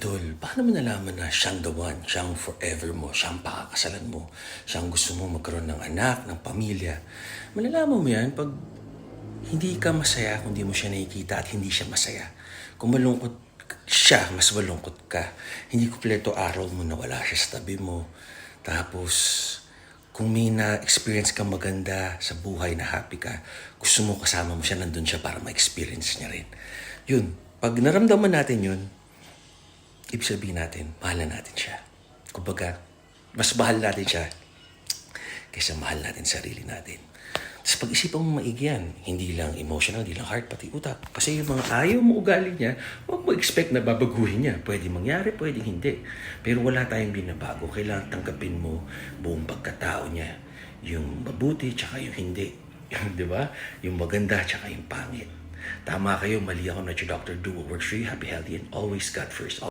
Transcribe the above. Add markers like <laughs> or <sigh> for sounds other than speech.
Idol, paano mo nalaman na siyang the one, siyang forever mo, siyang pakakasalan mo, siyang gusto mo magkaroon ng anak, ng pamilya? Malalaman mo yan pag hindi ka masaya kung di mo siya nakikita at hindi siya masaya. Kung malungkot siya, mas malungkot ka. Hindi kumpleto araw mo na wala siya sa tabi mo. Tapos, kung may na-experience kang maganda sa buhay na happy ka, gusto mo kasama mo siya, nandun siya para ma-experience niya rin. Yun, pag naramdaman natin yun, ibig sabihin natin, mahal na natin siya. Kumbaga, mas mahal natin siya kaysa mahal natin sarili natin. Tapos pag-isipan mo maigi yan, hindi lang emotional, hindi lang heart, pati utak. Kasi yung mga ayaw mo ugali niya, huwag mo expect na babaguhin niya. Pwede mangyari, pwede hindi. Pero wala tayong binabago. Kailangan tanggapin mo buong pagkatao niya. Yung mabuti, tsaka yung hindi. Yung, <laughs> di ba? Yung maganda, tsaka yung pangit. Tama kayo, mali ako na Dr. Do what works for you. Happy, healthy, and always God first.